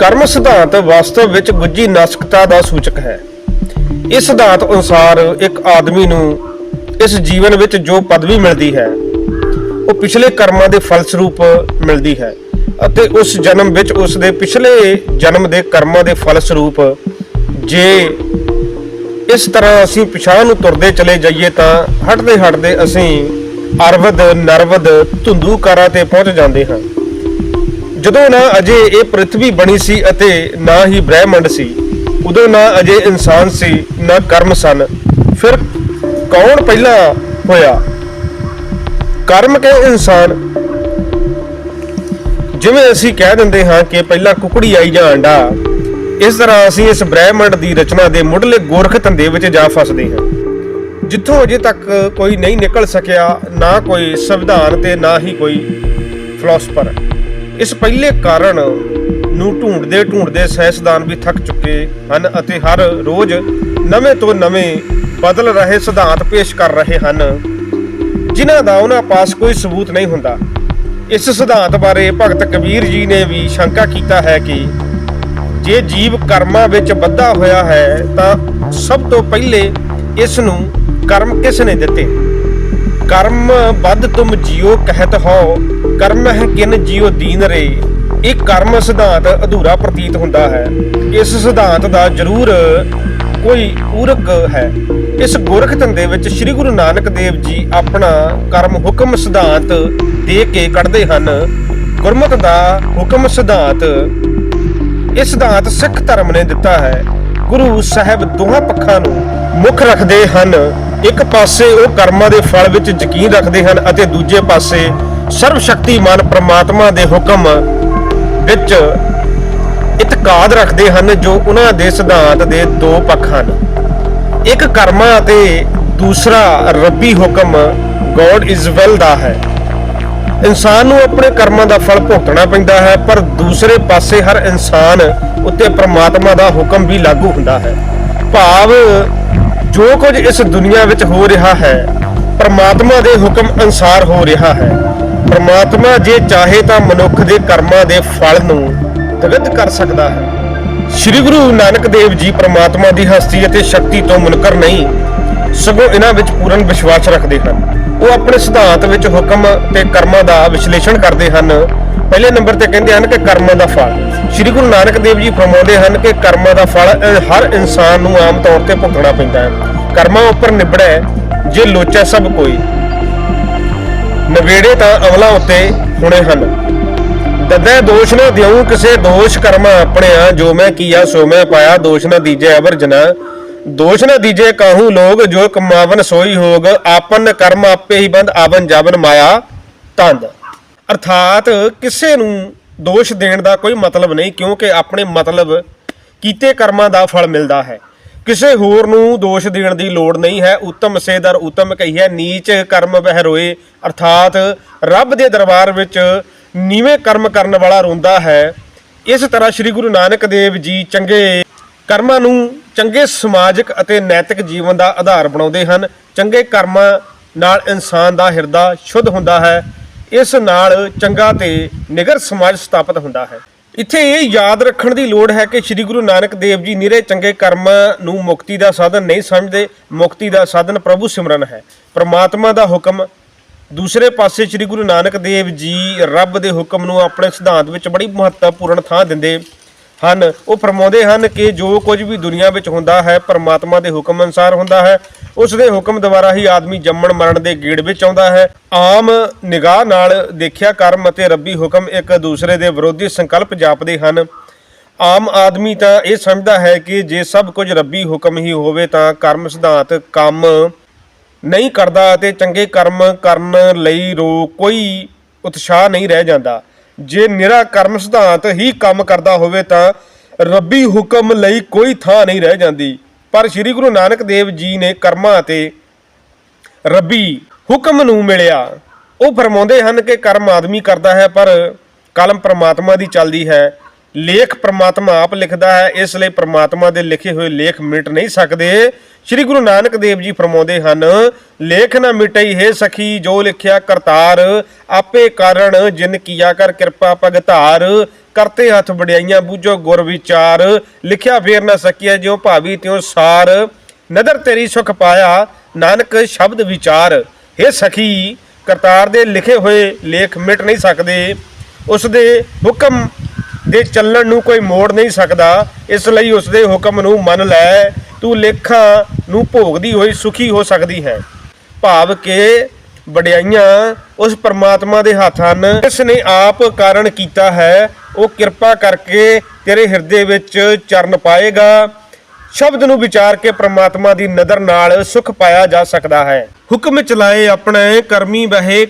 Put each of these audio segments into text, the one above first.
ਕਰਮ ਸਿਧਾਂਤ ਵਾਸਤਵ ਵਿੱਚ ਗੁੱਜੀ ਨਾਸਕਤਾ ਦਾ ਸੂਚਕ ਹੈ। ਇਸ ਸਿਧਾਂਤ ਅਨੁਸਾਰ ਇੱਕ ਆਦਮੀ ਨੂੰ ਇਸ ਜੀਵਨ ਵਿੱਚ ਜੋ ਪਦਵੀ ਮਿਲਦੀ ਹੈ, ਉਹ ਪਿਛਲੇ ਕਰਮਾਂ ਦੇ ਫਲਸਰੂਪ ਮਿਲਦੀ ਹੈ ਅਤੇ ਉਸ ਜਨਮ ਵਿੱਚ ਉਸ ਦੇ ਪਿਛਲੇ ਜਨਮ ਦੇ ਕਰਮਾਂ ਦੇ ਫਲਸਰੂਪ ਜੇ ਇਸ ਤਰ੍ਹਾਂ ਅਸੀਂ ਪਿਛਾਂ ਨੂੰ ਤੁਰਦੇ ਚਲੇ ਜਾਈਏ ਤਾਂ ਹਟਦੇ ਹਟਦੇ ਅਸੀਂ ਅਰਵਦ ਨਰਵਦ ਧੁੰਦੂਕਾਰਾਂ ਤੇ ਪਹੁੰਚ ਜਾਂਦੇ ਹਾਂ। ਜਦੋਂ ਨਾ ਅਜੇ ਇਹ ਪ੍ਰithvi ਬਣੀ ਸੀ ਅਤੇ ਨਾ ਹੀ ਬ੍ਰਹਿਮੰਡ ਸੀ, ਉਦੋਂ ਨਾ ਅਜੇ ਇਨਸਾਨ ਸੀ, ਨਾ ਕਰਮ ਸਨ। ਫਿਰ ਕੌਣ ਪਹਿਲਾਂ ਹੋਇਆ? ਕਰਮ ਕੇ ਇਨਸਾਨ? ਜਿਵੇਂ ਅਸੀਂ ਕਹਿ ਦਿੰਦੇ ਹਾਂ ਕਿ ਪਹਿਲਾਂ ਕੁਕੜੀ ਆਈ ਜਾਂ ਅੰਡਾ, ਇਸ ਤਰ੍ਹਾਂ ਅਸੀਂ ਇਸ ਬ੍ਰਹਿਮੰਡ ਦੀ ਰਚਨਾ ਦੇ ਮੁੱਢਲੇ ਗੋਰਖ ਧੰਦੇ ਵਿੱਚ ਜਾ ਫਸਦੇ ਹਾਂ। ਜਿੱਥੋਂ ਅਜੇ ਤੱਕ ਕੋਈ ਨਹੀਂ ਨਿਕਲ ਸਕਿਆ, ਨਾ ਕੋਈ ਸੰਵਿਧਾਨ ਤੇ ਨਾ ਹੀ ਕੋਈ ਫਿਲਾਸਫਰ ਇਸ ਪਹਿਲੇ ਕਾਰਨ ਨੂੰ ਢੂੰਡਦੇ ਢੂੰਡਦੇ ਸਾਇੰਸਦਾਨ ਵੀ ਥੱਕ ਚੁੱਕੇ ਹਨ ਅਤੇ ਹਰ ਰੋਜ਼ ਨਵੇਂ ਤੋਂ ਨਵੇਂ ਬਦਲ ਰਹੇ ਸਿਧਾਂਤ ਪੇਸ਼ ਕਰ ਰਹੇ ਹਨ, ਜਿਨ੍ਹਾਂ ਦਾ ਉਹਨਾਂ ਪਾਸ ਕੋਈ ਸਬੂਤ ਨਹੀਂ ਹੁੰਦਾ। ਇਸ ਸਿਧਾਂਤ ਬਾਰੇ ਭਗਤ ਕਬੀਰ ਜੀ ਨੇ ਵੀ ਸ਼ੰਕਾ ਕੀਤਾ ਹੈ ਕਿ ਜੇ ਜੀਵ ਕਰਮਾਂ ਵਿੱਚ ਬੱਧਾ ਹੋਇਆ ਹੈ, ਤਾਂ ਸਭ ਤੋਂ ਪਹਿਲੇ ਇਸ ਨੂੰ ਕਰਮ ਕਿਸ ਨੇ ਦਿੱਤੇ? ਕਰਮ ਬੱਧ ਤੁਮ ਜਿਉ ਕਹਿਤ ਹੋ ਕਰਮ ਹੈ ਕਿਨ ਜਿਉ ਦੀਨ ਰੇ। ਇਹ ਕਰਮ ਸਿਧਾਂਤ ਅਧੂਰਾ ਪ੍ਰਤੀਤ ਹੁੰਦਾ ਹੈ। ਇਸ ਸਿਧਾਂਤ ਦਾ ਜ਼ਰੂਰ ਕੋਈ ਪੂਰਕ ਹੈ। ਇਸ ਗੋਰਖ ਧੰਦੇ ਵਿੱਚ ਸ੍ਰੀ ਗੁਰੂ ਨਾਨਕ ਦੇਵ ਜੀ ਆਪਣਾ ਕਰਮ ਹੁਕਮ ਸਿਧਾਂਤ ਦੇ ਕੇ ਕੱਢਦੇ ਹਨ। ਗੁਰਮਤਿ ਦਾ ਹੁਕਮ ਸਿਧਾਂਤ ਇਹ ਸਿਧਾਂਤ ਸਿੱਖ ਧਰਮ ਨੇ ਦਿੱਤਾ ਹੈ। ਗੁਰੂ ਸਾਹਿਬ ਦੋਹਾਂ ਪੱਖਾਂ ਨੂੰ ਮੁੱਖ ਰੱਖਦੇ ਹਨ। ਇੱਕ ਪਾਸੇ ਉਹ ਕਰਮਾਂ ਦੇ ਫਲ ਵਿੱਚ ਯਕੀਨ ਰੱਖਦੇ ਹਨ ਅਤੇ ਦੂਜੇ ਪਾਸੇ ਸਰਵ ਸ਼ਕਤੀਮਾਨ ਪ੍ਰਮਾਤਮਾ ਦੇ ਹੁਕਮ ਵਿੱਚ ਇਤਕਾਦ ਰੱਖਦੇ ਹਨ, ਜੋ ਉਹਨਾਂ ਦੇ ਸਿਧਾਂਤ ਦੇ ਦੋ ਪੱਖ ਹਨ। ਇੱਕ ਕਰਮਾਂ ਅਤੇ ਦੂਸਰਾ ਰੱਬੀ ਹੁਕਮ ਗੋਡ ਇਜ਼ ਵੈਲ ਦਾ ਹੈ। ਇਨਸਾਨ ਨੂੰ ਆਪਣੇ ਕਰਮਾਂ ਦਾ ਫਲ ਭੁਗਤਣਾ ਪੈਂਦਾ ਹੈ, ਪਰ ਦੂਸਰੇ ਪਾਸੇ ਹਰ ਇਨਸਾਨ ਉੱਤੇ ਪ੍ਰਮਾਤਮਾ ਦਾ ਹੁਕਮ ਵੀ ਲਾਗੂ ਹੁੰਦਾ ਹੈ। ਭਾਵ, ਜੋ ਕੁਝ ਇਸ ਦੁਨੀਆ ਵਿੱਚ ਹੋ ਰਿਹਾ ਹੈ, ਪ੍ਰਮਾਤਮਾ ਦੇ ਹੁਕਮ ਅਨਸਾਰ ਹੋ ਰਿਹਾ ਹੈ। ਪਰਮਾਤਮਾ ਜੇ ਚਾਹੇ ਤਾਂ ਮਨੁੱਖ ਦੇ ਕਰਮਾਂ ਦੇ ਫਲ ਨੂੰ ਤਗਤ ਕਰ ਸਕਦਾ ਹੈ। ਸ੍ਰੀ ਗੁਰੂ ਨਾਨਕ ਦੇਵ ਜੀ ਪਰਮਾਤਮਾ ਦੀ ਹਸਤੀ ਅਤੇ ਸ਼ਕਤੀ ਤੋਂ ਮੁਨਕਰ ਨਹੀਂ, ਸਗੋਂ ਇਹਨਾਂ ਵਿੱਚ ਪੂਰਨ ਵਿਸ਼ਵਾਸ ਰੱਖਦੇ ਹਨ। ਉਹ ਆਪਣੇ ਸਿਧਾਂਤ ਵਿੱਚ ਹੁਕਮ ਤੇ ਕਰਮਾਂ ਦਾ ਵਿਸ਼ਲੇਸ਼ਣ ਕਰਦੇ ਹਨ। ਪਹਿਲੇ ਨੰਬਰ ਤੇ ਕਹਿੰਦੇ ਹਨ ਕਿ ਕਰਮਾਂ ਦਾ ਫਲ। ਸ੍ਰੀ ਗੁਰੂ ਨਾਨਕ ਦੇਵ ਜੀ ਫਰਮਾਉਂਦੇ ਹਨ ਕਿ ਕਰਮਾਂ ਦਾ ਫਲ ਹਰ ਇਨਸਾਨ ਨੂੰ ਆਮ ਤੌਰ ਤੇ ਭੁਗਤਣਾ ਪੈਂਦਾ ਹੈ। ਕਰਮਾਂ ਉੱਪਰ ਨਿਬੜੈ, ਜੇ ਲੋਚੈ ਸਭ ਕੋਈ ਨਵੇੜੇ ਤਾਂ ਅਮਲਾ ਉੱਤੇ ਹੁਣੇ ਹਨ। ਦਦੈ ਦੋਸ਼ ਨਾ ਦਿਉ, ਕਿਸੇ ਦੋਸ਼ ਕਰਮਾ ਆਪਣਿਆ, ਜੋ ਮੈਂ ਕੀਆ, ਸੋ ਮੈਂ ਪਾਇਆ। ਦੋਸ਼ ਨਾ ਦੀਜੈ ਅਵਰ ਦੋਸ਼ ਨਾ ਦੀਜੈ ਕਾਹੂ ਲੋਗ, ਜੋ ਕਮਾਵਨ ਸੋਈ ਹੋਗ। ਆਪਨ ਕਰਮ ਆਪੇ ਹੀ ਬੰਦ, ਆਵਨ ਜਾਵਨ ਮਾਇਆ ਤੰਦ। ਅਰਥਾਤ ਕਿਸੇ ਨੂੰ ਦੋਸ਼ ਦੇਣ ਦਾ ਕੋਈ ਮਤਲਬ ਨਹੀਂ, ਕਿਉਂਕਿ ਆਪਣੇ ਮਤਲਬ ਕੀਤੇ ਕਰਮਾਂ ਦਾ ਫਲ ਮਿਲਦਾ ਹੈ। ਕਿਸੇ ਹੋਰ ਨੂੰ ਦੋਸ਼ ਦੇਣ ਦੀ ਲੋੜ ਨਹੀਂ ਹੈ। ਉਤਮ ਸੇਦਰ ਉਤਮ ਕਹੀਏ ਨੀਚ ਕਰਮ ਬਹਿਰੋਏ, ਅਰਥਾਤ ਰੱਬ ਦੇ ਦਰਬਾਰ ਵਿੱਚ ਨੀਵੇਂ ਕਰਮ ਕਰਨ ਵਾਲਾ ਰੋਂਦਾ ਹੈ। ਇਸ ਤਰ੍ਹਾਂ ਸ੍ਰੀ ਗੁਰੂ ਨਾਨਕ ਦੇਵ ਜੀ ਚੰਗੇ ਕਰਮਾਂ ਨੂੰ ਚੰਗੇ ਸਮਾਜਿਕ ਅਤੇ ਨੈਤਿਕ ਜੀਵਨ ਦਾ ਆਧਾਰ ਬਣਾਉਂਦੇ ਹਨ। ਚੰਗੇ ਕਰਮਾਂ ਨਾਲ ਇਨਸਾਨ ਦਾ ਹਿਰਦਾ ਸ਼ੁੱਧ ਹੁੰਦਾ ਹੈ। ਇਸ ਨਾਲ ਚੰਗਾ ਤੇ ਨਿਗਰ ਸਮਾਜ ਸਥਾਪਿਤ ਹੁੰਦਾ ਹੈ। ਇੱਥੇ ਇਹ ਯਾਦ ਰੱਖਣ ਦੀ ਲੋੜ ਹੈ ਕਿ ਸ੍ਰੀ ਗੁਰੂ ਨਾਨਕ ਦੇਵ ਜੀ ਨਿਰੇ ਚੰਗੇ ਕਰਮਾਂ ਨੂੰ ਮੁਕਤੀ ਦਾ ਸਾਧਨ ਨਹੀਂ ਸਮਝਦੇ, ਮੁਕਤੀ ਦਾ ਸਾਧਨ ਪ੍ਰਭੂ ਸਿਮਰਨ ਹੈ। ਪ੍ਰਮਾਤਮਾ ਦਾ ਹੁਕਮ। ਦੂਸਰੇ ਪਾਸੇ ਸ੍ਰੀ ਗੁਰੂ ਨਾਨਕ ਦੇਵ ਜੀ ਰੱਬ ਦੇ ਹੁਕਮ ਨੂੰ ਆਪਣੇ ਸਿਧਾਂਤ ਵਿੱਚ ਬੜੀ ਮਹੱਤਵਪੂਰਨ ਥਾਂ ਦਿੰਦੇ ਹਨ। ਉਹ ਫਰਮਾਉਂਦੇ ਹਨ ਕਿ ਜੋ ਕੁਝ ਵੀ ਦੁਨੀਆ ਵਿੱਚ ਹੁੰਦਾ ਹੈ, ਪਰਮਾਤਮਾ ਦੇ ਹੁਕਮ ਅਨੁਸਾਰ ਹੁੰਦਾ ਹੈ। ਉਸ ਦੇ ਹੁਕਮ ਦੁਆਰਾ ਹੀ ਆਦਮੀ ਜੰਮਣ ਮਰਨ ਦੇ ਗੇੜ ਵਿੱਚ ਆਉਂਦਾ ਹੈ। ਆਮ ਨਿਗਾਹ ਨਾਲ ਦੇਖਿਆ ਕਰਮ ਅਤੇ ਰੱਬੀ ਹੁਕਮ ਇੱਕ ਦੂਸਰੇ ਦੇ ਵਿਰੋਧੀ ਸੰਕਲਪ ਜਾਪਦੇ ਹਨ। ਆਮ ਆਦਮੀ ਤਾਂ ਇਹ ਸਮਝਦਾ ਹੈ ਕਿ ਜੇ ਸਭ ਕੁਝ ਰੱਬੀ ਹੁਕਮ ਹੀ ਹੋਵੇ ਤਾਂ ਕਰਮ ਸਿਧਾਂਤ ਕੰਮ ਨਹੀਂ ਕਰਦਾ ਅਤੇ ਚੰਗੇ ਕਰਮ ਕਰਨ ਲਈ ਰੋ ਕੋਈ ਉਤਸ਼ਾਹ ਨਹੀਂ ਰਹਿ ਜਾਂਦਾ। ਜੇ ਨਿਰਾ ਕਰਮ ਸਿਧਾਂਤ ਹੀ ਕੰਮ ਕਰਦਾ ਹੋਵੇ ਤਾਂ ਰੱਬੀ ਹੁਕਮ ਲਈ ਕੋਈ ਥਾਂ ਨਹੀਂ ਰਹਿ ਜਾਂਦੀ। ਪਰ ਸ੍ਰੀ ਗੁਰੂ ਨਾਨਕ ਦੇਵ ਜੀ ਨੇ ਕਰਮਾਂ ਅਤੇ ਰੱਬੀ ਹੁਕਮ ਨੂੰ ਮਿਲਿਆ। ਉਹ ਫਰਮਾਉਂਦੇ ਹਨ ਕਿ ਕਰਮ ਆਦਮੀ ਕਰਦਾ ਹੈ, ਪਰ ਕਲਮ ਪ੍ਰਮਾਤਮਾ ਦੀ ਚੱਲਦੀ ਹੈ। ਲੇਖ ਪ੍ਰਮਾਤਮਾ ਆਪ ਲਿਖਦਾ ਹੈ, ਇਸ ਲਈ ਪ੍ਰਮਾਤਮਾ ਦੇ ਲਿਖੇ ਹੋਏ ਲੇਖ ਮਿਟ ਨਹੀਂ ਸਕਦੇ। ਸ੍ਰੀ ਗੁਰੂ ਨਾਨਕ ਦੇਵ ਜੀ ਫਰਮਾਉਂਦੇ ਹਨ, ਲੇਖ ਨਾ ਮਿਟਈ ਹੈ ਸਖੀ, ਜੋ ਲਿਖਿਆ ਕਰਤਾਰ, ਆਪੇ ਕਾਰਣ ਜਿਨ ਕੀਆ ਕਰ ਕਿਰਪਾ ਭਗਤਾਰ। ਕਰਤੇ ਹੱਥ ਵਡਿਆਈਆਂ, ਬੂਝੋ ਗੁਰ ਵਿਚਾਰ। ਲਿਖਿਆ ਫੇਰ ਨਾ ਸਕੀਐ, ਜਿਉ ਭਾਵੀ ਤਿਉ ਸਾਰ। ਨਦਰ ਤੇਰੀ ਸੁਖ ਪਾਇਆ, ਨਾਨਕ ਸ਼ਬਦ ਵਿਚਾਰ। ਇਹ ਸਖੀ, ਕਰਤਾਰ ਦੇ ਲਿਖੇ ਹੋਏ ਲੇਖ ਮਿਟ ਨਹੀਂ ਸਕਦੇ। ਉਸ ਦੇ ਹੁਕਮ ਦੇ ਚੱਲਣ ਨੂੰ ਕੋਈ ਮੋੜ ਨਹੀਂ ਸਕਦਾ। ਇਸ ਲਈ ਉਸ ਦੇ ਹੁਕਮ ਨੂੰ ਮੰਨ ਲੈ। ਤੂੰ ਲੇਖਾਂ ਨੂੰ ਭੋਗਦੀ ਹੋਈ ਸੁਖੀ ਹੋ ਸਕਦੀ ਹੈ। ਭਾਵ ਕਿ ਵਡਿਆਈਆਂ ਉਸ ਪਰਮਾਤਮਾ ਦੇ ਹੱਥ ਹਨ। ਜਿਸ ਨੇ ਆਪ ਕਾਰਨ ਕੀਤਾ ਹੈ, ਉਹ ਕਿਰਪਾ ਕਰਕੇ ਤੇਰੇ ਹਿਰਦੇ ਵਿੱਚ ਚਰਨ ਪਾਏਗਾ। ਸ਼ਬਦ ਨੂੰ ਵਿਚਾਰ ਕੇ ਪ੍ਰਮਾਤਮਾ ਦੀ ਨਜ਼ਰ ਨਾਲ ਸੁਖ ਪਾਇਆ ਜਾ ਸਕਦਾ ਹੈ। ਹੁਕਮ ਚਲਾਏ ਆਪਣੇ ਕਰਮੀ ਬਹਿ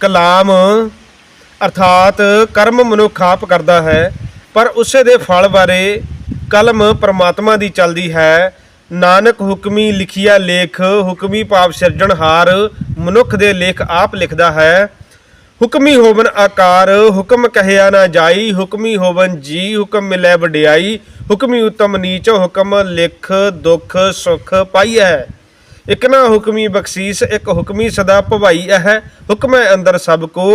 ਕਲਾਮ, ਅਰਥਾਤ ਕਰਮ ਮਨੁੱਖ ਆਪ ਕਰਦਾ ਹੈ, ਪਰ ਉਸੇ ਦੇ ਫਲ ਬਾਰੇ ਕਲਮ ਪਰਮਾਤਮਾ ਦੀ ਚੱਲਦੀ ਹੈ। ਨਾਨਕ ਹੁਕਮੀ ਲਿਖਿਆ ਲੇਖ, ਹੁਕਮੀ ਭਾਵ ਸਿਰਜਣਹਾਰ ਮਨੁੱਖ ਦੇ ਲੇਖ ਆਪ ਲਿਖਦਾ ਹੈ। ਹੁਕਮੀ ਹੋਵਨ ਆਕਾਰ, ਹੁਕਮ ਕਹਿਆ ਨਾ ਜਾਈ, ਹੁਕਮੀ ਹੋਵਨ ਜੀ, ਹੁਕਮ ਮਿਲੈ ਵਡਿਆਈ, ਹੁਕਮੀ ਉਤਮ ਨੀਚ, ਹੁਕਮ ਲਿਖ, ਦੁਖ, ਸੁਖ ਹੈ। ਇਕ ਨਾ ਹੁਕਮੀ ਬਖਸ਼ੀਸ, ਇੱਕ ਹੁਕਮੀ ਸਦਾ ਭਵਾਈ ਹੈ ਹੁਕਮੈ ਅੰਦਰ ਸਭ ਕੋ,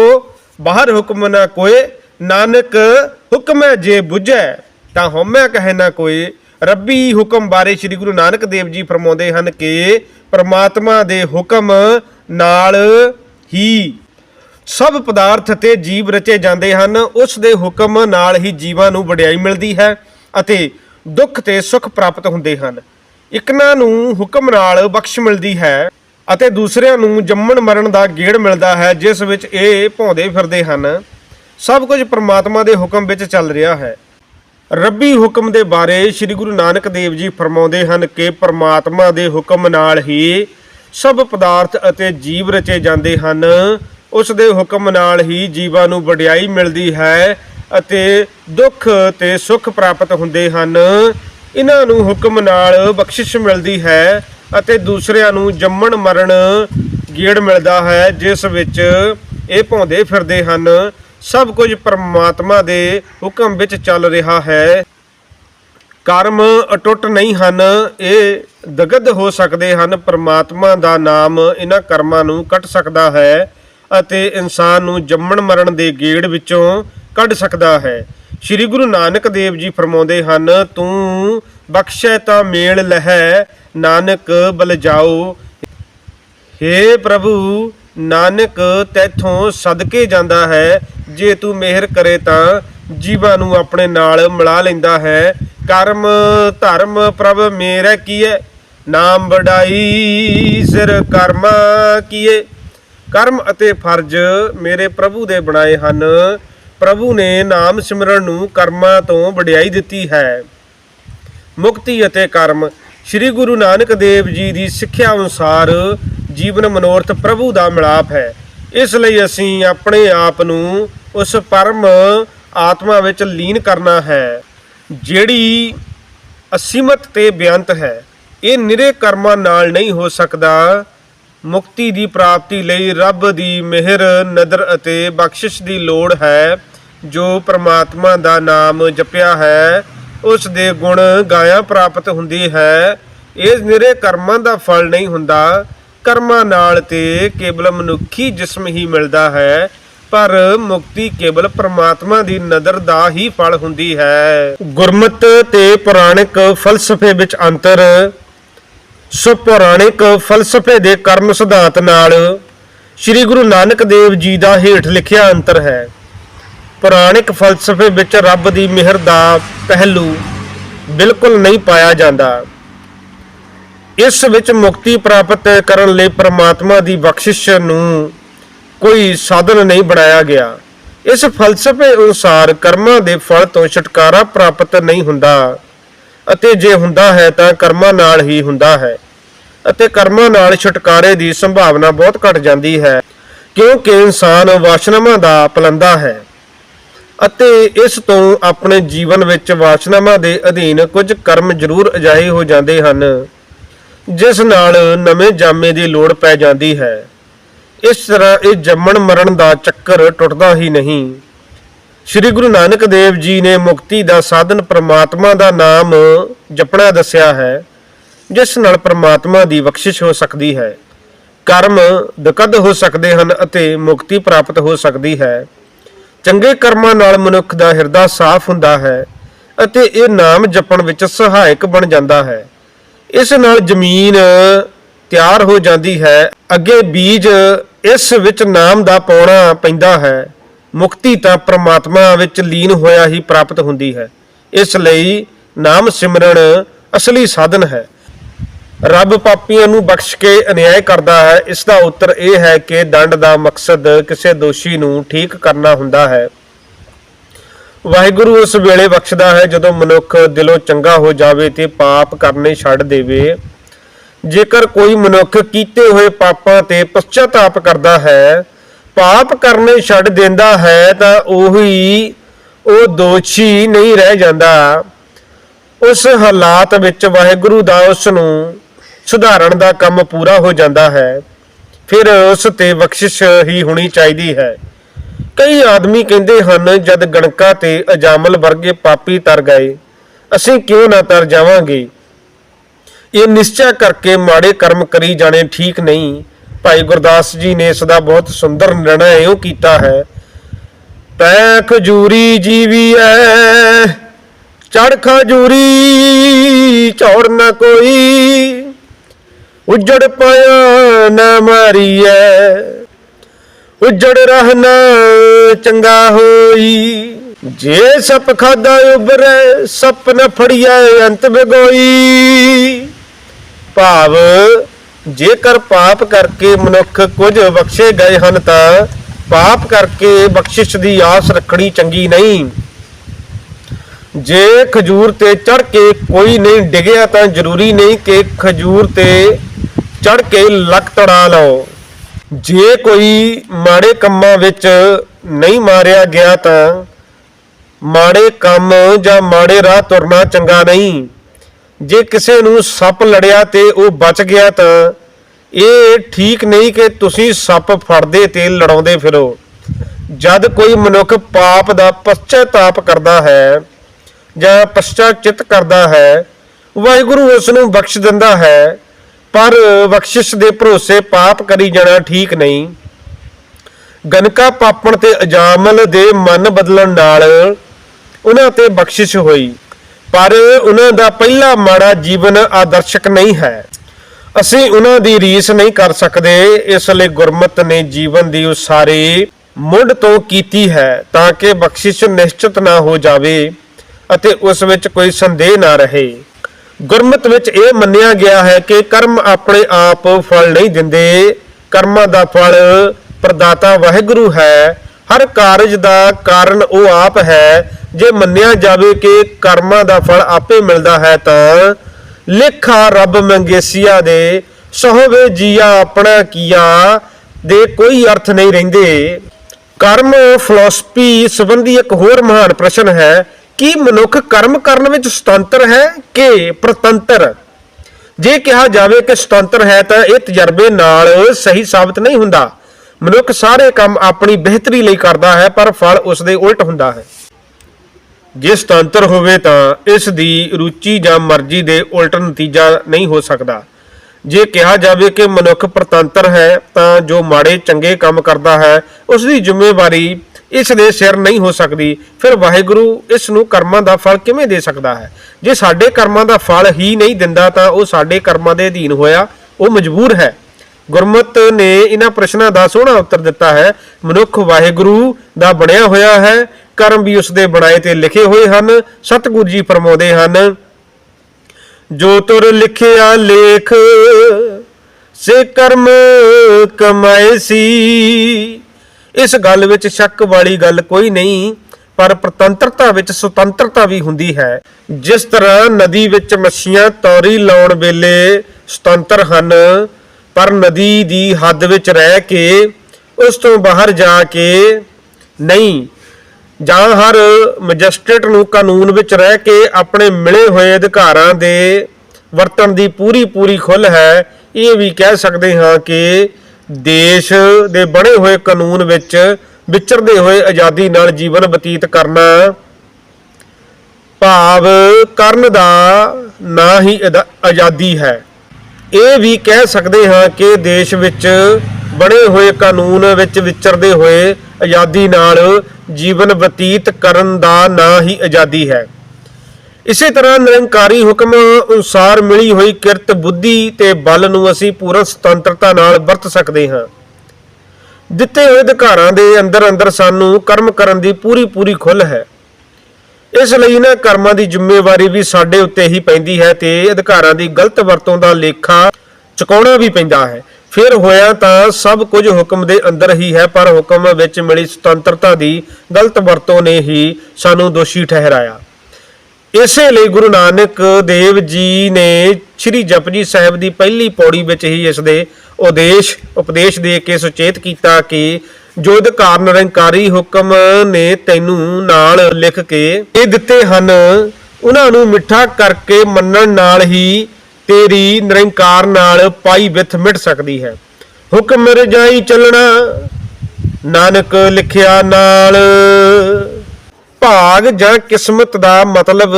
ਬਾਹਰ ਹੁਕਮ ਨਾ ਕੋਏ, ਨਾਨਕ ਹੁਕਮੈ ਜੇ ਬੁਝੈ। ਤਾਂ ਹਉਮੈ ਕਹੈ ਨਾ ਕੋਈ, ਰੱਬੀ ਹੁਕਮ ਬਾਰੇ ਸ੍ਰੀ ਗੁਰੂ ਨਾਨਕ ਦੇਵ ਜੀ ਫਰਮਾਉਂਦੇ ਹਨ ਕਿ ਪ੍ਰਮਾਤਮਾ ਦੇ ਹੁਕਮ ਨਾਲ ਹੀ ਸਭ ਪਦਾਰਥ ਤੇ ਜੀਵ ਰਚੇ ਜਾਂਦੇ ਹਨ, ਉਸ ਦੇ ਹੁਕਮ ਨਾਲ ਹੀ ਜੀਵਾਂ ਨੂੰ ਵਡਿਆਈ ਮਿਲਦੀ ਹੈ ਅਤੇ ਦੁੱਖ ਤੇ ਸੁੱਖ ਪ੍ਰਾਪਤ ਹੁੰਦੇ ਹਨ। ਇਕਨਾਂ ਨੂੰ ਹੁਕਮ ਨਾਲ ਬਖਸ਼ ਮਿਲਦੀ ਹੈ ਅਤੇ ਦੂਸਰਿਆਂ ਨੂੰ ਜੰਮਣ ਮਰਨ ਦਾ ਗੇੜ ਮਿਲਦਾ ਹੈ, ਜਿਸ ਵਿੱਚ ਇਹ ਭੌਂਦੇ ਫਿਰਦੇ ਹਨ। ਸਭ ਕੁਝ ਪਰਮਾਤਮਾ ਦੇ ਹੁਕਮ ਵਿੱਚ ਚੱਲ ਰਿਹਾ ਹੈ। ਰੱਬੀ ਹੁਕਮ ਦੇ ਬਾਰੇ ਸ੍ਰੀ ਗੁਰੂ ਨਾਨਕ ਦੇਵ ਜੀ ਫਰਮਾਉਂਦੇ ਹਨ ਕਿ ਪ੍ਰਮਾਤਮਾ ਦੇ ਹੁਕਮ ਨਾਲ ਹੀ ਸਭ ਪਦਾਰਥ ਅਤੇ ਜੀਵ ਰਚੇ ਜਾਂਦੇ ਹਨ। ਉਸ ਦੇ ਹੁਕਮ ਨਾਲ ਹੀ ਜੀਵਾਂ ਨੂੰ ਵਡਿਆਈ ਮਿਲਦੀ ਹੈ ਅਤੇ ਦੁੱਖ ਤੇ ਸੁੱਖ ਪ੍ਰਾਪਤ ਹੁੰਦੇ ਹਨ। ਇਹਨਾਂ ਨੂੰ ਹੁਕਮ ਨਾਲ ਬਖਸ਼ਿਸ਼ ਮਿਲਦੀ ਹੈ ਅਤੇ ਦੂਸਰਿਆਂ ਨੂੰ ਜੰਮਣ ਮਰਨ ਗੇੜ ਮਿਲਦਾ ਹੈ, ਜਿਸ ਵਿੱਚ ਇਹ ਭੌਂਦੇ ਫਿਰਦੇ ਹਨ। ਸਭ ਕੁਝ ਪਰਮਾਤਮਾ ਦੇ ਹੁਕਮ ਵਿੱਚ ਚੱਲ ਰਿਹਾ ਹੈ। ਕਰਮ ਅਟੁੱਟ ਨਹੀਂ ਹਨ, ਇਹ ਦਗਦ ਹੋ ਸਕਦੇ ਹਨ। ਪਰਮਾਤਮਾ ਦਾ ਨਾਮ ਇਹਨਾਂ ਕਰਮਾਂ ਨੂੰ ਕੱਟ ਸਕਦਾ ਹੈ ਅਤੇ ਇਨਸਾਨ ਨੂੰ ਜੰਮਣ ਮਰਨ ਦੇ ਗੇੜ ਵਿੱਚੋਂ ਕੱਢ ਸਕਦਾ ਹੈ। ਸ੍ਰੀ ਗੁਰੂ ਨਾਨਕ ਦੇਵ ਜੀ ਫਰਮਾਉਂਦੇ ਹਨ, ਤੂੰ ਬਖਸ਼ੈ ਤਾਂ ਮੇਲ ਲਹੈ, ਨਾਨਕ ਬਲ ਜਾਓ। ਹੇ ਪ੍ਰਭੂ ਨਾਨਕ, ਤੈਥੋਂ ਸਦਕੇ ਜਾਂਦਾ ਹੈ। ਜੇ ਤੂੰ ਮਿਹਰ ਕਰੇ ਤਾਂ ਜੀਵਾਂ ਨੂੰ ਆਪਣੇ ਨਾਲ ਮਿਲਾ ਲੈਂਦਾ ਹੈ। ਕਰਮ, ਧਰਮ ਪ੍ਰਭ ਮੇਰਾ ਕੀਏ ਨਾਮ ਵਡਾਈ, ਸਿਰ ਕਰਮਾ ਕੀਏ ਕਰਮ ਅਤੇ ਫਰਜ਼ ਮੇਰੇ ਪ੍ਰਭੂ ਦੇ ਬਣਾਏ ਹਨ। ਪ੍ਰਭੂ ਨੇ ਨਾਮ ਸਿਮਰਨ ਨੂੰ ਕਰਮਾਂ ਤੋਂ ਵਡਿਆਈ ਦਿੱਤੀ ਹੈ। ਮੁਕਤੀ ਅਤੇ ਕਰਮ। ਸ੍ਰੀ ਗੁਰੂ ਨਾਨਕ ਦੇਵ ਜੀ ਦੀ ਸਿੱਖਿਆ ਅਨੁਸਾਰ ਜੀਵਨ ਮਨੋਰਥ ਪ੍ਰਭੂ ਦਾ ਮਿਲਾਪ ਹੈ। ਇਸ ਲਈ ਅਸੀਂ ਆਪਣੇ ਆਪ ਨੂੰ ਉਸ ਪਰਮ ਆਤਮਾ ਵਿੱਚ ਲੀਨ ਕਰਨਾ ਹੈ, ਜਿਹੜੀ ਅਸੀਮਤ ਤੇ ਬੇਅੰਤ ਹੈ। ਇਹ ਨਿਰੇ ਕਰਮਾਂ ਨਾਲ ਨਹੀਂ ਹੋ ਸਕਦਾ। ਮੁਕਤੀ ਦੀ ਪ੍ਰਾਪਤੀ ਲਈ ਰੱਬ ਦੀ ਮਿਹਰ, ਨਦਰ ਅਤੇ ਬਖਸ਼ਿਸ਼ ਦੀ ਲੋੜ ਹੈ। ਜੋ ਪ੍ਰਮਾਤਮਾ ਦਾ ਨਾਮ ਜਪਿਆ ਹੈ, ਉਸ ਦੇ ਗੁਣ ਗਾਇਆ ਪ੍ਰਾਪਤ ਹੁੰਦੀ ਹੈ। ਇਹ ਨਿਰੇ ਕਰਮਾਂ ਦਾ ਫਲ ਨਹੀਂ ਹੁੰਦਾ। ਕਰਮਾਂ ਨਾਲ ਤੇ ਕੇਵਲ ਮਨੁੱਖੀ ਜਿਸਮ ਹੀ ਮਿਲਦਾ ਹੈ, ਪਰ ਮੁਕਤੀ ਕੇਵਲ ਪ੍ਰਮਾਤਮਾ ਦੀ ਨਜ਼ਰ ਦਾ ਹੀ ਫਲ ਹੁੰਦੀ ਹੈ। ਗੁਰਮਤ ਤੇ ਪੁਰਾਣਿਕ ਫਲਸਫੇ ਵਿੱਚ ਅੰਤਰ ਸੋ ਪੁਰਾਣਿਕ ਫਲਸਫੇ ਦੇ ਕਰਮ ਸਿਧਾਂਤ ਨਾਲ ਸ੍ਰੀ ਗੁਰੂ ਨਾਨਕ ਦੇਵ ਜੀ ਦਾ ਹੇਠ ਲਿਖਿਆ ਅੰਤਰ ਹੈ। ਪੁਰਾਣਿਕ ਫਲਸਫੇ ਵਿੱਚ ਰੱਬ ਦੀ ਮਿਹਰ ਦਾ ਪਹਿਲੂ ਬਿਲਕੁਲ ਨਹੀਂ ਪਾਇਆ ਜਾਂਦਾ। ਇਸ ਵਿੱਚ ਮੁਕਤੀ ਪ੍ਰਾਪਤ ਕਰਨ ਲਈ ਪ੍ਰਮਾਤਮਾ ਦੀ ਬਖਸ਼ਿਸ਼ ਨੂੰ ਕੋਈ ਸਾਧਨ ਨਹੀਂ ਬਣਾਇਆ ਗਿਆ। ਇਸ ਫਲਸਫੇ ਅਨੁਸਾਰ ਕਰਮਾਂ ਦੇ ਫਲ ਤੋਂ ਛੁਟਕਾਰਾ ਪ੍ਰਾਪਤ ਨਹੀਂ ਹੁੰਦਾ ਅਤੇ ਜੇ ਹੁੰਦਾ ਹੈ ਤਾਂ ਕਰਮਾਂ ਨਾਲ ਹੀ ਹੁੰਦਾ ਹੈ ਅਤੇ ਕਰਮਾਂ ਨਾਲ ਛੁਟਕਾਰੇ ਦੀ ਸੰਭਾਵਨਾ ਬਹੁਤ ਘਟ ਜਾਂਦੀ ਹੈ, ਕਿਉਂਕਿ ਇਨਸਾਨ ਵਾਸ਼ਨਾਵਾਂ ਦਾ ਪਲੰਦਾ ਹੈ ਅਤੇ ਇਸ ਤੋਂ ਆਪਣੇ ਜੀਵਨ ਵਿੱਚ ਵਾਸ਼ਨਾਵਾਂ ਦੇ ਅਧੀਨ ਕੁਝ ਕਰਮ ਜ਼ਰੂਰ ਅਜਾਏ ਹੋ ਜਾਂਦੇ ਹਨ। ਜਿਸ ਨਾਲ ਨਵੇਂ ਜਾਮੇ ਦੀ ਲੋੜ ਪੈ ਜਾਂਦੀ ਹੈ। ਇਸ ਤਰ੍ਹਾਂ ਇਹ ਜੰਮਣ ਮਰਨ ਦਾ ਚੱਕਰ ਟੁੱਟਦਾ ਹੀ ਨਹੀਂ। ਸ੍ਰੀ ਗੁਰੂ ਨਾਨਕ ਦੇਵ ਜੀ ਨੇ ਮੁਕਤੀ ਦਾ ਸਾਧਨ ਪ੍ਰਮਾਤਮਾ ਦਾ ਨਾਮ ਜਪਣਾ ਦੱਸਿਆ ਹੈ, ਜਿਸ ਨਾਲ ਪ੍ਰਮਾਤਮਾ ਦੀ ਬਖਸ਼ਿਸ਼ ਹੋ ਸਕਦੀ ਹੈ। ਕਰਮ ਦਕਦ ਹੋ ਸਕਦੇ ਹਨ ਅਤੇ ਮੁਕਤੀ ਪ੍ਰਾਪਤ ਹੋ ਸਕਦੀ ਹੈ। ਚੰਗੇ ਕਰਮਾਂ ਨਾਲ ਮਨੁੱਖ ਦਾ ਹਿਰਦਾ ਸਾਫ਼ ਹੁੰਦਾ ਹੈ ਅਤੇ ਇਹ ਨਾਮ ਜਪਣ ਵਿੱਚ ਸਹਾਇਕ ਬਣ ਜਾਂਦਾ ਹੈ। ਇਸ ਨਾਲ ਜ਼ਮੀਨ ਤਿਆਰ ਹੋ ਜਾਂਦੀ ਹੈ। ਅੱਗੇ ਬੀਜ ਇਸ ਵਿੱਚ ਨਾਮ ਦਾ ਪਾਉਣਾ ਪੈਂਦਾ ਹੈ। ਮੁਕਤੀ ਤਾਂ ਪ੍ਰਮਾਤਮਾ ਵਿੱਚ ਲੀਨ ਹੋਇਆ ਹੀ ਪ੍ਰਾਪਤ ਹੁੰਦੀ ਹੈ। ਇਸ ਲਈ ਨਾਮ ਸਿਮਰਨ ਅਸਲੀ ਸਾਧਨ ਹੈ। ਰੱਬ ਪਾਪੀਆਂ ਨੂੰ ਬਖਸ਼ ਕੇ ਅਨਿਆਏ ਕਰਦਾ ਹੈ। ਇਸ ਦਾ ਉੱਤਰ ਇਹ ਹੈ ਕਿ ਦੰਡ ਦਾ ਮਕਸਦ ਕਿਸੇ ਦੋਸ਼ੀ ਨੂੰ ਠੀਕ ਕਰਨਾ ਹੁੰਦਾ ਹੈ। ਵਾਹਿਗੁਰੂ ਉਸ ਵੇਲੇ ਬਖਸ਼ਦਾ ਹੈ ਜਦੋਂ ਮਨੁੱਖ ਦਿਲੋਂ ਚੰਗਾ ਹੋ ਜਾਵੇ ਤੇ ਪਾਪ ਕਰਨੇ ਛੱਡ ਦੇਵੇ। ਜੇਕਰ ਕੋਈ ਮਨੁੱਖ ਕੀਤੇ ਹੋਏ ਪਾਪਾਂ ਤੇ ਪਛਤਾਪ ਕਰਦਾ ਹੈ, ਪਾਪ ਕਰਨੇ ਛੱਡ ਦਿੰਦਾ ਹੈ ਤਾਂ ਉਹੀ ਉਹ ਦੋਸ਼ੀ ਨਹੀਂ ਰਹਿ ਜਾਂਦਾ। ਉਸ ਹਾਲਾਤ ਵਿੱਚ ਵਾਹਿਗੁਰੂ ਦਾ ਉਸ ਨੂੰ ਸੁਧਾਰਨ ਦਾ ਕੰਮ ਪੂਰਾ ਹੋ ਜਾਂਦਾ ਹੈ। ਫਿਰ ਉਸ ਤੇ ਬਖਸ਼ਿਸ਼ ਹੀ ਹੋਣੀ ਚਾਹੀਦੀ ਹੈ। ਕਈ ਆਦਮੀ ਕਹਿੰਦੇ ਹਨ, ਜਦ ਗਣਕਾ ਤੇ ਅਜਾਮਲ ਵਰਗੇ ਪਾਪੀ ਤਰ ਗਏ, ਅਸੀਂ ਕਿਉਂ ਨਾ ਤਰ ਜਾਵਾਂਗੇ? ਇਹ ਨਿਸ਼ਚੈ ਕਰਕੇ ਮਾੜੇ ਕਰਮ ਕਰੀ ਜਾਣੇ ਠੀਕ ਨਹੀਂ। ਭਾਈ ਗੁਰਦਾਸ ਜੀ ਨੇ ਇਸ ਦਾ ਬਹੁਤ ਸੁੰਦਰ ਨਿਰਣਾ ਇਹੋ ਕੀਤਾ ਹੈ। ਤੈ ਖਜੂਰੀ ਜੀਵੀ ਐ ਚੜ ਖਜੂਰੀ ਚੌੜ ਨਾ ਕੋਈ, ਉਜੜ ਪਾਇਆ ਨਾ ਮਾਰੀਐ। ਉਜੜ ਰਹਿਣਾ ਚੰਗਾ ਹੋਈ। ਜੇ ਸਪ ਖਾਦਾ ਉਬਰੇ ਸਪ ਨ ਅੰਤ ਬਿਗੋਈ। ਭਾਵ, ਜੇਕਰ ਪਾਪ ਕਰਕੇ ਮਨੁੱਖ ਕੁਝ ਬਖਸ਼ੇ ਗਏ ਹਨ ਤਾਂ ਪਾਪ ਕਰਕੇ ਬਖਸ਼ਿਸ਼ ਦੀ ਆਸ ਰੱਖਣੀ ਚੰਗੀ ਨਹੀਂ। ਜੇ ਖਜੂਰ ਤੇ ਚੜ ਕੇ ਕੋਈ ਨਹੀਂ ਡਿਗਿਆ ਤਾਂ ਜ਼ਰੂਰੀ ਨਹੀਂ ਕਿ ਖਜੂਰ ਤੇ ਚੜ ਕੇ ਲੱਕ ਤੜਾ ਲਓ। ਜੇ ਕੋਈ ਮਾੜੇ ਕੰਮਾਂ ਵਿੱਚ ਨਹੀਂ ਮਾਰਿਆ ਗਿਆ ਤਾਂ ਮਾੜੇ ਕੰਮ ਜਾਂ ਮਾੜੇ ਰਾਹ ਤੁਰਨਾ ਚੰਗਾ ਨਹੀਂ। ਜੇ ਕਿਸੇ ਨੂੰ ਸੱਪ ਲੜਿਆ ਤੇ ਉਹ ਬਚ ਗਿਆ ਤਾਂ ਇਹ ਠੀਕ ਨਹੀਂ ਕਿ ਤੁਸੀਂ ਸੱਪ ਫੜਦੇ ਤੇ ਲੜਾਉਂਦੇ ਫਿਰੋ। ਜਦ ਕੋਈ ਮਨੁੱਖ ਪਾਪ ਦਾ ਪਛਤਾਪ ਕਰਦਾ ਹੈ ਜਾਂ ਪਛਤਾਚਿਤ ਕਰਦਾ ਹੈ, ਵਾਹਿਗੁਰੂ ਉਸ ਨੂੰ ਬਖਸ਼ ਦਿੰਦਾ ਹੈ ਪਰ ਬਖਸ਼ਿਸ਼ ਦੇ ਭਰੋਸੇ ਪਾਪ ਕਰੀ ਜਾਣਾ ਠੀਕ ਨਹੀਂ। ਗਨਕਾ ਪਾਪਣ ਤੇ ਅਜਾਮਲ ਦੇ ਮਨ ਬਦਲਣ ਨਾਲ ਉਹਨਾਂ ਤੇ ਬਖਸ਼ਿਸ਼ ਹੋਈ, ਪਰ ਉਹਨਾਂ ਦਾ ਪਹਿਲਾ ਮਾੜਾ ਜੀਵਨ ਆਦਰਸ਼ਕ ਨਹੀਂ ਹੈ। ਅਸੀਂ ਉਹਨਾਂ ਦੀ ਰੀਸ ਨਹੀਂ ਕਰ ਸਕਦੇ, ਇਸ ਲਈ ਗੁਰਮਤ ਨੇ ਜੀਵਨ ਦੀ ਉਸਾਰੀ ਮੁੱਢ ਤੋਂ ਕੀਤੀ ਹੈ ਤਾਂ ਕਿ ਬਖਸ਼ਿਸ਼ ਨਿਸ਼ਚਿਤ ਨਾ ਹੋ ਜਾਵੇ ਅਤੇ ਉਸ ਵਿੱਚ ਕੋਈ ਸੰਦੇਹ ਨਾ ਰਹੇ। ਗੁਰਮਤ ਵਿੱਚ ਇਹ ਮੰਨਿਆ ਗਿਆ ਹੈ ਕਿ ਕਰਮ ਆਪਣੇ ਆਪ ਫਲ ਨਹੀਂ ਦਿੰਦੇ। ਕਰਮਾਂ ਦਾ ਫਲ ਪ੍ਰਦਾਤਾ ਵਾਹਿਗੁਰੂ ਹੈ। ਹਰ ਕਾਰਜ ਦਾ ਕਾਰਨ ਉਹ ਆਪ ਹੈ। ਜੇ ਮੰਨਿਆ ਜਾਵੇ ਕਿ ਕਰਮਾਂ ਦਾ ਫਲ ਆਪੇ ਮਿਲਦਾ ਹੈ ਤਾਂ ਲੇਖਾ ਰੱਬ ਮੰਗੇਸੀਆ ਦੇ, ਸਹੋਵੇ ਜੀਆ ਆਪਣਾ ਕੀਆ ਦੇ ਕੋਈ ਅਰਥ ਨਹੀਂ ਰਹਿੰਦੇ। ਕਰਮ ਫਿਲਾਸਫੀ ਸੰਬੰਧੀ ਇੱਕ ਹੋਰ ਮਹਾਨ ਪ੍ਰਸ਼ਨ ਹੈ ਕੀ ਮਨੁੱਖ ਕਰਮ ਕਰਨ ਵਿੱਚ ਸੁਤੰਤਰ ਹੈ ਕਿ ਪ੍ਰਤੰਤਰ? ਜੇ ਕਿਹਾ ਜਾਵੇ ਕਿ ਸੁਤੰਤਰ ਹੈ ਤਾਂ ਇਹ ਤਜਰਬੇ ਨਾਲ ਸਹੀ ਸਾਬਤ ਨਹੀਂ ਹੁੰਦਾ। ਮਨੁੱਖ ਸਾਰੇ ਕੰਮ ਆਪਣੀ ਬਿਹਤਰੀ ਲਈ ਕਰਦਾ ਹੈ, ਪਰ ਫਲ ਉਸ ਦੇ ਉਲਟ ਹੁੰਦਾ ਹੈ। ਜੇ ਸੁਤੰਤਰ ਹੋਵੇ ਤਾਂ ਇਸ ਦੀ ਰੁਚੀ ਜਾਂ ਮਰਜ਼ੀ ਦੇ ਉਲਟ ਨਤੀਜਾ ਨਹੀਂ ਹੋ ਸਕਦਾ। ਜੇ ਕਿਹਾ ਜਾਵੇ ਕਿ ਮਨੁੱਖ ਪ੍ਰਤੰਤਰ ਹੈ ਤਾਂ ਜੋ ਮਾੜੇ ਚੰਗੇ ਕੰਮ ਕਰਦਾ ਹੈ ਉਸ ਦੀ ਜ਼ਿੰਮੇਵਾਰੀ ਇਸ ਦੇ ਸਿਰ ਨਹੀਂ ਹੋ ਸਕਦੀ। ਫਿਰ ਵਾਹਿਗੁਰੂ ਇਸ ਨੂੰ ਕਰਮਾਂ ਦਾ ਫਲ ਕਿਵੇਂ ਦੇ ਸਕਦਾ ਹੈ? ਜੇ ਸਾਡੇ ਕਰਮਾਂ ਦਾ ਫਲ ਹੀ ਨਹੀਂ ਦਿੰਦਾ ਤਾਂ ਉਹ ਸਾਡੇ ਕਰਮਾਂ ਦੇ ਅਧੀਨ ਹੋਇਆ। ਉਹ ਮਜਬੂਰ ਹੈ। ਗੁਰਮਤ ਨੇ ਇਹਨਾਂ ਪ੍ਰਸ਼ਨਾਂ ਦਾ ਸੋਹਣਾ ਉੱਤਰ ਦਿੱਤਾ ਹੈ। ਮਨੁੱਖ ਵਾਹਿਗੁਰੂ ਦਾ ਬਣਿਆ ਹੋਇਆ ਹੈ। ਕਰਮ ਵੀ ਉਸ ਦੇ ਬਣਾਏ ਤੇ ਲਿਖੇ ਹੋਏ ਹਨ। ਸਤਿਗੁਰੂ ਜੀ ਫਰਮਾਉਂਦੇ ਹਨ, ਜੋ ਤੁਰ ਲਿਖਿਆ ਲੇਖ, ਸੇ ਕਰਮ ਕਮਾਏ ਸੀ। ਇਸ ਗੱਲ ਵਿੱਚ ਸ਼ੱਕ ਵਾਲੀ ਗੱਲ ਕੋਈ ਨਹੀਂ, ਪਰ ਪ੍ਰਤੰਤਰਤਾ ਵਿੱਚ ਸੁਤੰਤਰਤਾ ਵੀ ਹੁੰਦੀ ਹੈ। ਜਿਸ ਤਰ੍ਹਾਂ ਨਦੀ ਵਿੱਚ ਮੱਛੀਆਂ ਤੌਰੀ ਲਾਉਣ ਵੇਲੇ ਸੁਤੰਤਰ ਹਨ, ਪਰ ਨਦੀ ਦੀ ਹੱਦ ਵਿੱਚ ਰਹਿ ਕੇ ਉਸ ਤੋਂ ਬਾਹਰ ਜਾ ਕੇ ਨਹੀਂ, ਜਾਂ ਹਰ ਮੈਜਿਸਟ੍ਰੇਟ ਨੂੰ ਕਾਨੂੰਨ ਵਿੱਚ ਰਹਿ ਕੇ ਆਪਣੇ ਮਿਲੇ ਹੋਏ ਅਧਿਕਾਰਾਂ ਦੇ ਵਰਤਣ ਦੀ ਪੂਰੀ ਪੂਰੀ ਖੁੱਲ੍ਹ ਹੈ, ਇਹ ਵੀ ਕਹਿ ਸਕਦੇ ਹਾਂ ਕਿ ਦੇਸ਼ ਦੇ ਬਣੇ ਹੋਏ ਕਾਨੂੰਨ ਵਿੱਚ ਵਿਚਰਦੇ ਹੋਏ ਆਜ਼ਾਦੀ ਨਾਲ ਜੀਵਨ ਬਤੀਤ ਕਰਨਾ ਭਾਵ ਕਰਨ ਦਾ ਨਾ ਹੀ ਅਦਾ- ਆਜ਼ਾਦੀ ਹੈ। ਇਹ ਵੀ ਕਹਿ ਸਕਦੇ ਹਾਂ ਕਿ ਦੇਸ਼ ਵਿੱਚ ਬਣੇ ਹੋਏ ਕਾਨੂੰਨ ਵਿੱਚ ਵਿਚਰਦੇ ਹੋਏ ਆਜ਼ਾਦੀ ਨਾਲ ਜੀਵਨ ਬਤੀਤ ਕਰਨ ਦਾ ਨਾਂ ਹੀ ਆਜ਼ਾਦੀ ਹੈ। ਇਸੇ ਤਰ੍ਹਾਂ ਨਿਰੰਕਾਰੀ ਹੁਕਮ ਅਨੁਸਾਰ ਮਿਲੀ ਹੋਈ ਕਿਰਤ ਬੁੱਧੀ ਤੇ ਬਲ ਨੂੰ ਅਸੀਂ ਪੂਰਨ ਸੁਤੰਤਰਤਾ ਨਾਲ ਵਰਤ ਸਕਦੇ ਹਾਂ। ਦਿੱਤੇ ਹੋਏ ਅਧਿਕਾਰਾਂ ਦੇ ਅੰਦਰ ਅੰਦਰ ਸਾਨੂੰ ਕਰਮ ਕਰਨ ਦੀ ਪੂਰੀ ਪੂਰੀ ਖੁੱਲ੍ਹ ਹੈ। ਇਸ ਲਈ ਇਹਨਾਂ ਕਰਮਾਂ ਦੀ ਜ਼ਿੰਮੇਵਾਰੀ ਵੀ ਸਾਡੇ ਉੱਤੇ ਹੀ ਪੈਂਦੀ ਹੈ ਤੇ ਅਧਿਕਾਰਾਂ ਦੀ ਗਲਤ ਵਰਤੋਂ ਦਾ ਲੇਖਾ ਚੁਕਾਉਣਾ ਵੀ ਪੈਂਦਾ ਹੈ। ਫਿਰ ਹੋਇਆ ਤਾਂ ਸਭ ਕੁਝ ਹੁਕਮ ਦੇ ਅੰਦਰ ਹੀ ਹੈ, ਪਰ ਹੁਕਮ ਵਿੱਚ ਮਿਲੀ ਸੁਤੰਤਰਤਾ ਦੀ ਗਲਤ ਵਰਤੋਂ ਨੇ ਹੀ ਸਾਨੂੰ ਦੋਸ਼ੀ ਠਹਿਰਾਇਆ। ਇਸੇ ਲਈ ਗੁਰੂ ਨਾਨਕ ਦੇਵ ਜੀ ਨੇ ਸ੍ਰੀ ਜਪਜੀ ਸਾਹਿਬ ਦੀ ਪਹਿਲੀ ਪੌੜੀ ਵਿੱਚ ਹੀ ਇਸ ਦੇ ਉਦੇਸ਼, ਉਪਦੇਸ਼ ਦੇ ਕੇ ਸੁਚੇਤ ਕੀਤਾ ਕਿ ਜੋ ਅਧਿਕਾਰ ਨਿਰੰਕਾਰੀ ਹੁਕਮ ਨੇ ਤੈਨੂੰ ਨਾਲ ਲਿਖ ਕੇ ਇਹ ਦਿੱਤੇ ਹਨ। ਉਹਨਾਂ ਨੂੰ ਮਿੱਠਾ ਕਰਕੇ ਮੰਨਣ ਨਾਲ ਹੀ ਤੇਰੀ ਨਿਰੰਕਾਰ ਨਾਲ ਪਾਈ ਵਿਥ ਮਿਟ ਸਕਦੀ ਹੈ। ਹੁਕਮ ਰਜਾਈ ਚੱਲਣਾ, ਨਾਨਕ ਲਿਖਿਆ ਨਾਲ ਭਾਗ ਜਾਂ ਕਿਸਮਤ ਦਾ ਮਤਲਬ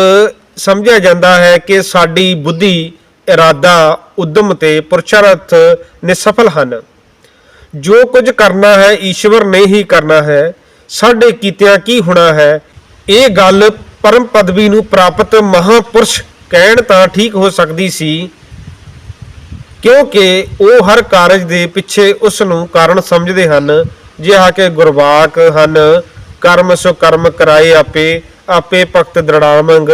ਸਮਝਿਆ ਜਾਂਦਾ ਹੈ ਕਿ ਸਾਡੀ ਬੁੱਧੀ, ਇਰਾਦਾ, ਉਦਮ ਤੇ ਪੁਰਸ਼ਾਰਥ ਨਿਸਫਲ ਹਨ। ਜੋ ਕੁਝ ਕਰਨਾ ਹੈ, ਈਸ਼ਵਰ ਨੇ ਹੀ ਕਰਨਾ ਹੈ। ਸਾਡੇ ਕੀਤਿਆਂ ਕੀ ਹੋਣਾ ਹੈ? ਇਹ ਗੱਲ ਪਰਮ ਪਦਵੀ ਨੂੰ ਪ੍ਰਾਪਤ ਮਹਾਪੁਰਸ਼ ਕਹਿਣ ਤਾਂ ਠੀਕ ਹੋ ਸਕਦੀ ਸੀ, ਕਿਉਂਕਿ ਉਹ ਹਰ ਕਾਰਜ ਦੇ ਪਿੱਛੇ ਉਸ ਨੂੰ ਕਾਰਨ ਸਮਝਦੇ ਹਨ। ਜਿਹਾ ਕਿ ਗੁਰਵਾਕ ਹਨ ਕਰਮ ਸੋ ਕਰਮ ਕਰਾਏ ਆਪੇ ਆਪੇ ਭਗਤ ਦ੍ਰਿੜਾਮੰਗ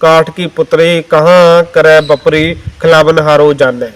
ਕਾਠ ਕੀ ਪੁਤਰੇ, ਕਹਾਂ ਕਰੈ ਬਪਰੀ ਖਿਲਾਵਨ ਹਾਰੋ ਜਾਣੈ।